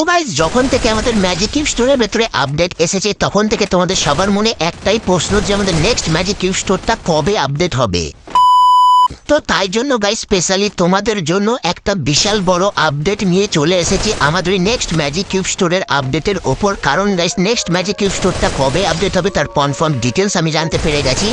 তো যখন থেকে আমাদের ম্যাজিক কিউব স্টোরের ভেতরে আপডেট এসেছে, তখন থেকে তোমাদের সবার মনে একটাই প্রশ্ন যে আমাদের নেক্সট ম্যাজিক কিউব স্টোরটা কবে আপডেট হবে? তো তাই জন্য গাই স্পেশালি তোমাদের জন্য একটা বিশাল বড় আপডেট নিয়ে চলে এসেছি আমাদের নেক্সট ম্যাজিক কিউব স্টোরের আপডেটের ওপর। কারণ গাইস নেক্সট ম্যাজিক কিউব স্টোরটা কবে আপডেট হবে তার কনফার্ম ডিটেলস আমি জানতে পেরে গেছি।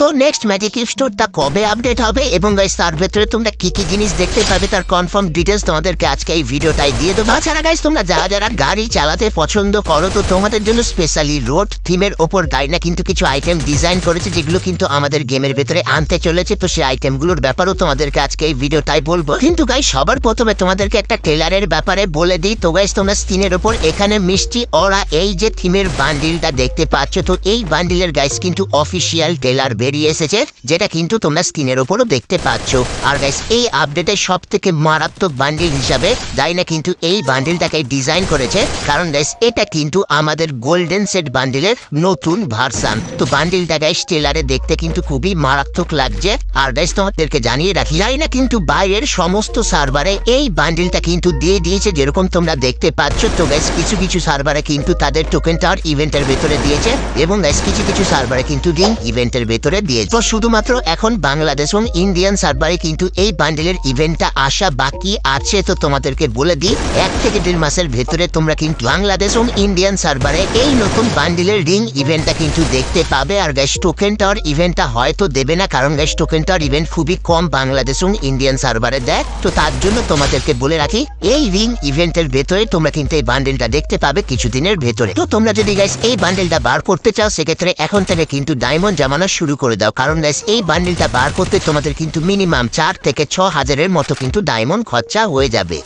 তো নেক্সট ম্যাজিক স্টোরটা কবে আপডেট হবে? এবং গাইস তার ভেতরে তোমরা কি কি জিনিস দেখতে পাবে? তার কনফার্ম ডিটেলস তোমাদেরকে আজকে এই ভিডিওটাই দিয়ে দেবো। তাছাড়া গাইস তোমরা যারা যারা গাড়ি চালাতে পছন্দ করো, তো তোমাদের জন্য স্পেশালি রোড থিমের ওপর গাইনা কিন্তু কিছু আইটেম ডিজাইন করেছে, যেগুলো কিন্তু আমাদের গেমের ভেতরে আনতে চলেছে। তো সেই আইটেমগুলোর ব্যাপারেও তোমাদেরকে আজকে এই ভিডিওটাই বলব। কিন্তু গাইস সবার প্রথমে তোমাদেরকে একটা টেলারের ব্যাপারে বলে দিই। তো গাইস তোমরা স্ক্রিনের ওপর এখানে মিষ্টি ওরা এই যে থিমের বান্ডিলটা দেখতে পাচ্ছ, তো এই বান্ডিলের গাইস কিন্তু অফিসিয়াল টেলার বেরিয়ে এসেছে, যেটা কিন্তু তোমরা স্ক্রিনের ওপরও দেখতে পাচ্ছ। আর গাইস এই আপডেটের সব থেকে মারাত্মক বান্ডিল হিসাবে ডাইনা কিন্তু এই বান্ডিলটাকে ডিজাইন করেছে। কারণ গাইস এটা কিন্তু আমাদের গোল্ডেন সেট বান্ডিলের নতুন ভার্সান তো বান্ডিলটা গাইস টেলারে দেখতে কিন্তু খুবই মারাত্মক লাগছে। আর গাইস তোমাদেরকে জানিয়ে রাখি ডাইনা কিন্তু বাইরের সমস্ত সার্ভারে এই বান্ডিলটা কিন্তু দিয়ে দিয়েছে, যেরকম তোমরা দেখতে পাচ্ছ। তো গাইস কিছু কিছু সার্ভারে কিন্তু তাদের টোকেন টাওয়ার ইভেন্টের ভেতরে দিয়েছে। এবং গাইস কিছু কিছু সার্ভারে কিন্তু রিং ইভেন্টের ভেতরে দিয়েছে শুধুমাত্র এখন বাংলাদেশ এবং ইন্ডিয়ান সার্ভারে কিন্তু এই বান্ডেলের ইভেন্টটা আসা বাকি আছে। তো তোমাদেরকে বলে দিই, এক থেকে দেড় মাসের ভেতরে তোমরা কিন্তু বাংলাদেশ এবং ইন্ডিয়ান সার্ভারে এই নতুন বান্ডেলের রিং ইভেন্টটা কিন্তু দেখতে পাবে। আর গ্যাস টোকেন টাওয়ার ইভেন্টটা হয়তো দেবে না, কারণ গ্যাস টোকেন টাওয়ার ইভেন্ট খুবই কম বাংলাদেশ এবং ইন্ডিয়ান সার্ভারে। দেয় তো তার জন্য তোমাদেরকে বলে রাখি, এই রিং ইভেন্টের ভেতরে তোমরা কিন্তু এই বান্ডেলটা দেখতে পাবে কিছুদিনের ভেতরে। তো তোমরা যদি গাইস এই বান্ডেলটা বার করতে চাও, সেক্ষেত্রে এখন থেকে কিন্তু ডায়মন্ড জামানো শুরু করে দাও, কারণ গাইস এই বান্ডিলটা বার করতে তোমাদের কিন্তু মিনিমাম চার থেকে ছ হাজারের মতো কিন্তু ডায়মন্ড খরচা হয়ে যাবে।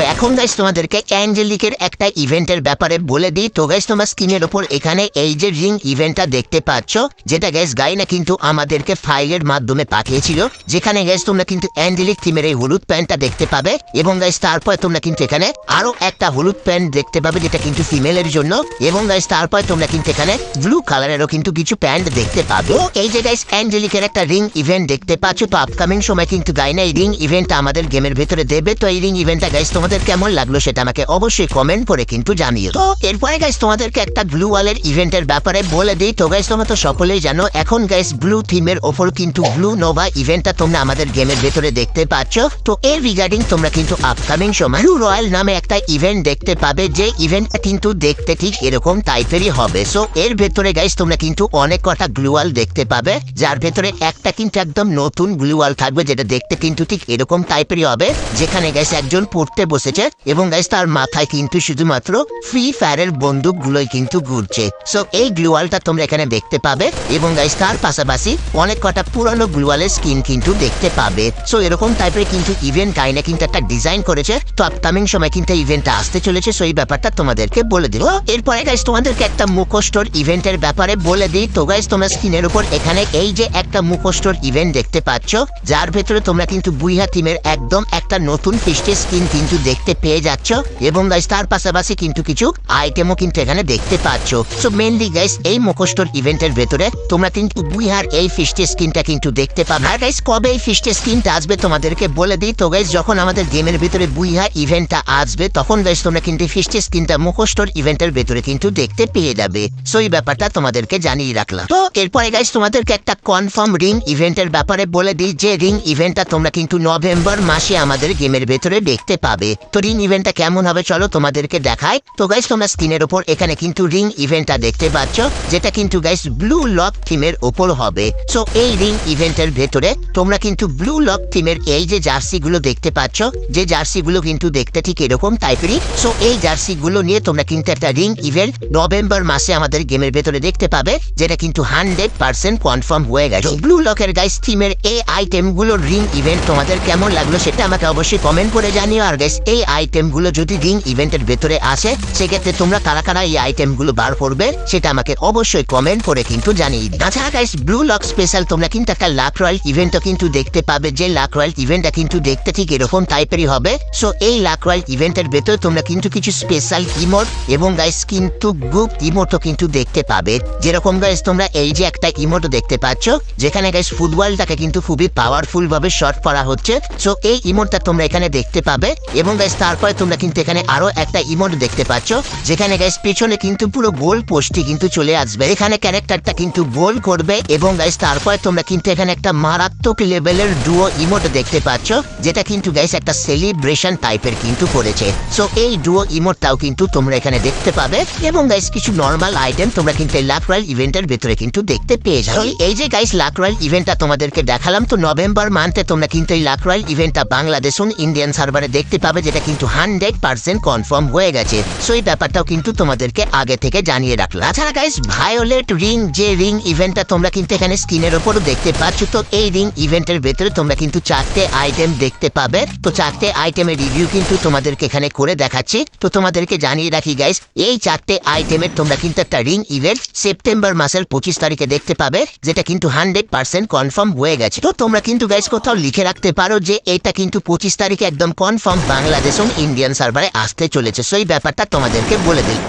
তো এখন গাইস তোমাদেরকে অ্যাঞ্জেলিকের একটা ইভেন্টের ব্যাপারে বলে দিই। তো গাইস তোমার স্ক্রিনের ওপর এখানে এই যে রিং ইভেন্টটা দেখতে পাচ্ছ, যেটা গ্যাস গাইনা কিন্তু আমাদেরকে ফাইলের মাধ্যমে পাঠিয়েছিল। যেখানে গ্যাস তোমরা কিন্তু অ্যাঞ্জেলিক থিমের এই হলুদ প্যান্টটা দেখতে পাবে এবং গাইস তারপর তোমরা কিন্তু এখানে আরও একটা হলুদ প্যান্ট দেখতে পাবে, যেটা কিন্তু ফিমেলের জন্য। এবং গাইস তারপর তোমরা কিন্তু এখানে ব্লু কালারেরও কিন্তু কিছু প্যান্ট দেখতে পাবে। এই যে গাইস অ্যাঞ্জেলিকের একটা রিং ইভেন্ট দেখতে পাচ্ছ, তো আপকামিং সময় কিন্তু গাইনা এই রিং ইভেন্টটা আমাদের গেমের ভেতরে দেবে। তো এই রিং ইভেন্টটা গাইস তোমাদের কেমন লাগল সেটা আমাকে অবশ্যই কমেন্ট করে কিন্তু জানিও। তো, এরপরে গাইস তোমাদেরকে একটা ব্লু ওয়ালের ইভেন্টের ব্যাপারে বলে দিই। তো গাইস তোমরা তো সকলেই জানো, এখন গাইস ব্লু থিমের ওপর কিন্তু ব্লু নোভা ইভেন্টটা তোমরা আমাদের গেমের ভেতরে দেখতে পাচ্ছ। তো, এর রিগার্ডিং তোমরা কিন্তু আপকামিং সময় ব্লু রয়্যাল নামে একটা ইভেন্ট দেখতে পাবে, যে ইভেন্টটা কিন্তু দেখতে ঠিক এরকম টাইপেরই হবে। সো এর ভেতরে গাইস তোমরা কিন্তু অনেক কটা গ্লুয়াল দেখতে পাবে। যার ভেতরে একটা কিন্তু একদম নতুন গ্লুয়াল থাকবে, যেটা দেখতে কিন্তু ঠিক এরকম টাইপেরই হবে। যেখানে গাইস একজন পড়তে বসেছে এবং গাইস তার মাথায় কিন্তু শুধুমাত্র ফ্রি ফায়ারের বন্দুকগুলোই কিন্তু ঘুরছে। সো এই গ্লুয়ালটা তোমরা এখানে দেখতে পাবে এবং গাইস তার পাশাপাশি অনেক কটা পুরানো গ্লুয়ালের স্কিন কিন্তু দেখতে পাবে। সো এরকম টাইপের কিন্তু ইভেন্ট কাইনে কিন্তু একটা ডিজাইন করেছে। তো আপকামিং সময় কিন্তু ইভেন্টটা আসতে চলেছে। সো এই ব্যাপারটা তোমাদেরকে বলে দিল এরপরে গাইস তোমাদেরকে একটা মুখোষ্টর ইভেন্টের ব্যাপারে বলে দিই। তো গাইস তোমরা স্ক্রিনের উপর এখানে এই যে একটা মুখোষ্টর ইভেন্ট দেখতে পাচ্ছ, যার ভেতরে তোমরা কিন্তু বুইহা টিমের একদম একটা নতুন ফিস্টের স্কিন কিন্তু দেখতে পেয়ে যাচ্ছ, এবং গাইস তার পাশাপাশি কিন্তু কিছু আইটেমও কিন্তু এখানে দেখতে পাচ্ছ। সো মেনলি গাইস এই মুখোষ্টর ইভেন্টের ভেতরে তোমরা কিন্তু বুইহার এই ফিস্টের স্কিনটা কিন্তু দেখতে পাবে। আর গাইস কবে এই ফিস্টের স্কিনটা আসবে তোমাদেরকে বলে দিই। তো গাইস যখন আমাদের গেমের ভিতরে বুইহা ইভেন্টটা আসবে, তখন গাইস তোমরা কিন্তু ফিস্টের স্কিনটা মুখোষ্টর ইভেন্টের ভেতরে কিন্তু দেখতে পেয়ে যাবে। সো এই ব্যাপারটা তোমাদেরকে জানিয়ে রাখলাম। তো, এরপরে গাইস তোমাদেরকে একটা কনফার্ম রিং ইভেন্টের ব্যাপারে বলে দিই। যে রিং ইভেন্টটা তোমরা কিন্তু নভেম্বর মাসে আমাদের গেমের ভেতরে দেখতে পাবে। তো রিং ইভেন্টটা কেমন হবে চলো তোমাদেরকে দেখাই। তো গাইস তোমরা স্ক্রিনের ওপর এখানে কিন্তু রিং ইভেন্টটা দেখতে পাচ্ছ, যেটা কিন্তু গাইস ব্লু লক থিমের ওপর হবে। সো এই রিং ইভেন্টের ভেতরে তোমরা কিন্তু ব্লু লক থিমের এই যে জার্সি গুলো দেখতে পাচ্ছ, যে জার্সি গুলো কিন্তু দেখতে ঠিক এরকম টাইপেরই সো এই জার্সি গুলো নিয়ে তোমরা কিন্তু একটা রিং ইভেন্ট নভেম্বর মাসে আমাদের গেমের ভেতরে দেখতে পাবে, যেটা কিন্তু হান্ড্রেড পার্সেন্ট কনফার্ম হয়ে গেছে। ব্লু লকের গাইস থিমের এই আইটেমগুলোর রিং ইভেন্ট তোমাদের কেমন লাগল সেটা আমাকে অবশ্যই কমেন্ট করে জানিও। আর গাইস এই আইটেমগুলো যদি রিং ইভেন্টের ভেতরে আসে, সেক্ষেত্রে তোমরা কারা কারা এই আইটেমগুলো বার করবে, সেটা আমাকে অবশ্যই কমেন্ট করে কিন্তু জানিয়ে দিই তাছাড়া গাইস ব্লু লক স্পেশাল তোমরা কিন্তু একটা লাক রয়্যাল ইভেন্টও কিন্তু দেখতে পাবে। যে লাক রয়্যাল ইভেন্টটা কিন্তু দেখতে ঠিক এরকম টাইপেরই হবে। সো এই লাক রয়্যাল ইভেন্টের ভেতরে তোমরা কিন্তু কিছু স্পেশাল ইমোট এবং গাইস কিন্তু গ্রুপ ইমোটও কিন্তু দেখতে পাবে। যেরকম গাইস তোমরা এই যে একটা ইমোটও দেখতে পাচ্ছ, যেখানে গাইস ফুটবলটাকে কিন্তু খুবই পাওয়ারফুল ভাবে শর্ট করা হচ্ছে। সো এই ইমোটটা তোমরা এখানে দেখতে পাবে এবং এবং গাইস তারপরে তোমরা কিন্তু এখানে আরও একটা ইমোট দেখতে পাচ্ছ যেখানে গাইস পেছনে কিন্তু পুরো গোল পোস্টটি কিন্তু চলে আসবে। এখানে ক্যারেক্টারটা কিন্তু গোল করবে এবং গাইস তারপরে তোমরা কিন্তু এখানে একটা মারাত্মক লেভেলের ডুও ইমোট দেখতে পাচ্ছ যেটা কিন্তু গাইস একটা সেলিব্রেশন টাইপের কিন্তু করেছে। সো এই ডুও ইমোটটাও কিন্তু তোমরা এখানে দেখতে পাবে এবং গাইস কিছু নর্মাল আইটেম তোমরা কিন্তু এই লাক রয়্যাল ইভেন্টের ভেতরে কিন্তু দেখতে পেয়ে যাবে। এই যে গাইস লাক রয়্যাল ইভেন্টটা তোমাদেরকে দেখালাম তো নভেম্বর মান্থে তোমরা কিন্তু এই লাক রয়্যাল ইভেন্টটা বাংলাদেশ ইন্ডিয়ান সার্ভারে দেখতে পাবে। যেটা কিন্তু হান্ড্রেড পার্সেন্ট কনফার্ম হয়ে গেছে। সো এই ব্যাপারটাও কিন্তু তোমাদেরকে আগে থেকে জানিয়ে রাখলাম। তাছাড়া গাইস ভায়োলেট রিং যে রিং ইভেন্টটা তোমরা কিন্তু এখানে স্ক্রিনের ওপরও দেখতে পাচ্ছ, তো এই রিং ইভেন্টের ভেতরে তোমরা কিন্তু চারটে আইটেম দেখতে পাবে। তো চারটে আইটেমের রিভিউ কিন্তু তোমাদেরকে এখানে করে দেখাচ্ছি। তো তোমাদেরকে জানিয়ে রাখি গাইস এই চারটে আইটেমের তোমরা কিন্তু একটা রিং ইভেন্ট সেপ্টেম্বর মাসের পঁচিশ তারিখে দেখতে পাবে, যেটা কিন্তু হান্ড্রেড পার্সেন্ট কনফার্ম হয়ে গেছে। তো তোমরা কিন্তু গাইস কোথাও লিখে রাখতে পারো যে এটা কিন্তু পঁচিশ তারিখে একদম কনফার্ম বাংলাদেশ ইন্ডিয়ান সার্ভারে আসতে চলেছে। সেই ব্যাপারটা তোমাদেরকে বলে দিই।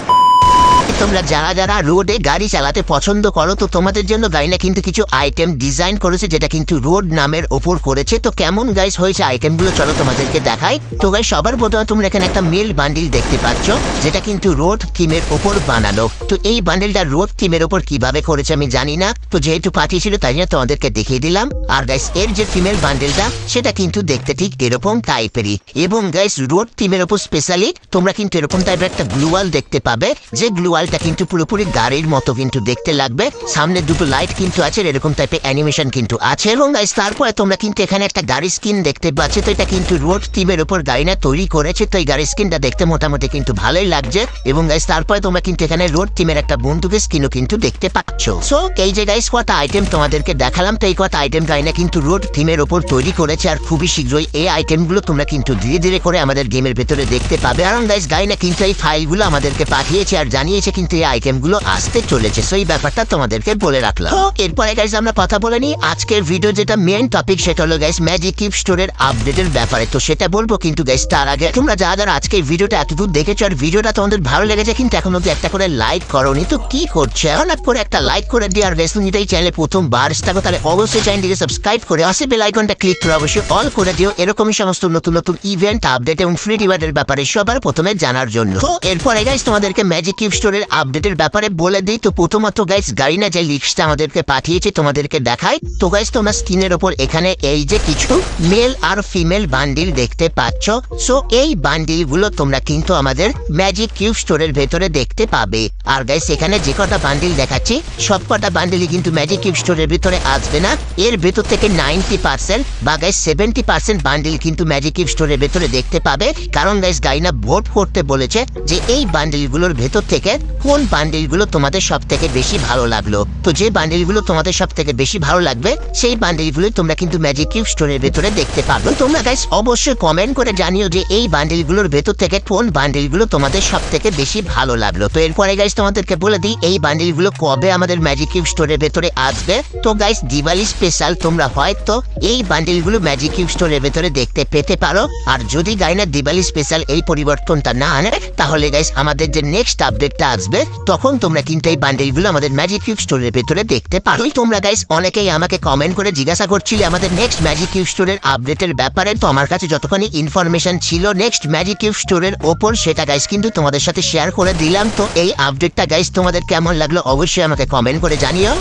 তোমরা যারা যারা রোডে গাড়ি চালাতে পছন্দ করো, তো তোমাদের জন্য গাইনা কিন্তু কিছু আইটেম ডিজাইন করেছে, যেটা কিন্তু রোড নামের ওপর করেছে। তো কেমন গাইস হয়েছে আইটেমগুলো চলো তোমাদেরকে দেখাই। তো গাইস সবার প্রথমে তোমরা এখানে একটা মেল বান্ডিল দেখতে পাচ্ছ, যেটা কিন্তু রোড থিমের ওপর বানানো। তো এই বান্ডিলটা রোড থিমের ওপর কীভাবে করেছে আমি জানি না, তো যেহেতু পাঠিয়েছিল তাই জন্য তোমাদেরকে দেখিয়ে দিলাম। আর গাইস এর যে ফিমেল বান্ডেলটা সেটা কিন্তু দেখতে ঠিক এরকম টাইপেরই এবং গাইস রোড থিমের ওপর স্পেশালি তোমরা কিন্তু এরকম টাইপের একটা গ্লুয়াল দেখতে পাবে। যে গ্লুয়ালটা কিন্তু পুরোপুরি গাড়ির মতো কিন্তু দেখতে লাগবে। সামনে দুটো লাইট কিন্তু আছে এরকম টাইপের অ্যানিমেশন কিন্তু আছে। এবং গাইস তারপরে তোমরা কিন্তু এখানে একটা গাড়ি স্কিন দেখতে পাচ্ছ। তো এটা কিন্তু রোড থিমের ওপর গাড়ি না তৈরি করেছে। তো এই গাড়ির স্কিনটা দেখতে মোটামুটি কিন্তু ভালোই লাগছে। এবং গাইস তারপরে তোমরা কিন্তু এখানে রোড টিমের একটা বন্দুকের স্কিনও কিন্তু দেখতে পাচ্ছ। সো এই যে গাইস কটা আইটেম তোমাদেরকে দেখালাম। তো এই কটা আইটেম গাইনা কিন্তু রোড থিমের ওপর তৈরি করেছে। আর খুবই শীঘ্রই এই আইটেমগুলো তোমরা কিন্তু ধীরে ধীরে করে আমাদের গেমের ভেতরে দেখতে পাবে। আর গাইস গাইনা কিন্তু এই ফাইলগুলো আমাদেরকে পাঠিয়েছে আর জানিয়েছে কিন্তু এই আইটেমগুলো আসতে চলেছে। সো এই ব্যাপারটা তোমাদেরকে বলে রাখলাম। তো এরপরে গাইস আমরা কথা বলে নিই আজকের ভিডিও যেটা মেন টপিক সেটা হলো গাইস ম্যাজিক কিপ স্টোরের আপডেটের ব্যাপারে। তো সেটা বলব কিন্তু গাইস তার আগে তোমরা যা যারা আজকে ভিডিওটা এতদূর দেখেছ আর ভিডিওটা তোমাদের ভালো লেগেছে কিন্তু এখন অব্দি একটা করে লাইক করোনি তো কি করছে? এখন করে একটা লাইক করে দিয়ে আর যদি এই চ্যানেলে প্রথম বার থাকো তাহলে অবশ্যই চ্যানেলটিকে সাবস্ক্রাইব করে আসে বেল আইকনটা ক্লিক করে অবশ্যই অল করে দিও। এরকমই সমস্ত নতুন নতুন ইভেন্ট আপডেট এবং ফ্রি রিওয়ার্ডের ব্যাপারে সবার প্রথমে জানার জন্য। তো এরপরে গাইস তোমাদেরকে ম্যাজিক কিপ স্টোরের আপডেটের ব্যাপারে বলে দিই। তো প্রথমত গাইস গাড়ি না যে লিস্টটা আমাদেরকে পাঠিয়েছে, তোমাদেরকে দেখাই। তো গাইস তোমরা স্ক্রিনের ওপর এখানে এই যে কিছু মেল আর ফিমেল বান্ডিল দেখতে পাচ্ছ। সো এই বান্ডিলগুলো তোমরা কিন্তু আমাদের ম্যাজিক কিউব স্টোরের ভেতরে দেখতে পাবে। আর গাইস এখানে যে কটা বান্ডিল দেখাচ্ছি, সব কটা বান্ডিলই কিন্তু ম্যাজিক কিউব স্টোরের ভিতরে আসবে না। এর ভেতর থেকে নাইনটি পার্সেন্ট বা গাইস সেভেন্টি পার্সেন্ট বান্ডিল কিন্তু ম্যাজিক কিউব স্টোরের ভেতরে দেখতে পাবে। কারণ গাইস গাইনা ভোট করতে বলেছে যে এই বান্ডিলগুলোর ভেতর থেকে কোন বান্ডিলগুলো তোমাদের সব থেকে বেশি ভালো লাগল? তো যে বান্ডিলগুলো তোমাদের সব থেকে বেশি ভালো লাগবে, সেই বান্ডিলগুলো তোমরা কিন্তু ম্যাজিক কিউব স্টোরের ভেতরে দেখতে পারবে তোমরা গাইস অবশ্যই কমেন্ট করে জানিও যে এই বান্ডিলগুলোর ভেতর থেকে কোন বান্ডিলগুলো তোমাদের সব থেকে বেশি ভালো লাগল। তো এরপরে গাইস তোমাদেরকে বলে দিই, এই বান্ডিলগুলো কবে আমাদের ম্যাজিক কিউব স্টোরের ভেতরে আসবে? তো গাইস দিওয়ালি স্পেশাল তোমরা হয়তো এই বান্ডিলগুলো ম্যাজিক কিউব স্টোরের ভেতরে দেখতে পেতে পারো। আর যদি গাইনা দিওয়ালি স্পেশাল এই পরিবর্তনটা না আনে, তাহলে গাইস আমাদের যে নেক্সট আপডেটটা আসবে তখন তোমরা কিন্তু এই বান্ডেলগুলো আমাদের ম্যাজিক কিউব স্টোরের ভেতরে দেখতে পারো। তোমরা গাইস অনেকেই আমাকে কমেন্ট করে জিজ্ঞাসা করছিলে আমাদের নেক্সট ম্যাজিক কিউব স্টোরের আপডেটের ব্যাপারে। তো আমার কাছে যতখানি ইনফরমেশন ছিল নেক্সট ম্যাজিক কিউব স্টোরের ওপর, সেটা গাইস কিন্তু তোমাদের সাথে শেয়ার করে দিলাম। তো এই আপডেটটা গাইস তোমাদের কেমন লাগল অবশ্যই আমাকে কমেন্ট করে জানিও।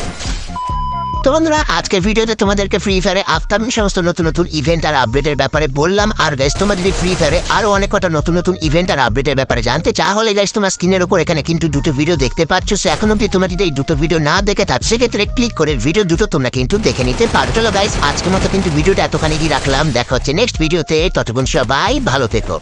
তো বন্ধুরা আজকের ভিডিওতে তোমাদেরকে ফ্রি ফায়ারে আপকামিং সমস্ত নতুন নতুন ইভেন্ট আর আপডেটের ব্যাপারে বললাম। আর গাইস তোমরা যদি ফ্রি ফায়ারে আরও অনেক কটা নতুন নতুন ইভেন্ট আর আপডেটের ব্যাপারে জানতে চাও হলে গাইস তোমার স্ক্রিনের উপর এখানে কিন্তু দুটো ভিডিও দেখতে পাচ্ছ। সো এখন অব্দি তোমরা যদি এই দুটো ভিডিও না দেখে থাক, সেক্ষেত্রে ক্লিক করে ভিডিও দুটো তোমরা কিন্তু দেখে নিতে পারো। চলো গাইস আজকের মতো কিন্তু ভিডিওটা এতখানি রাখলাম। দেখা হচ্ছে নেক্সট ভিডিওতে ততক্ষণ সবাই ভালো থেকো।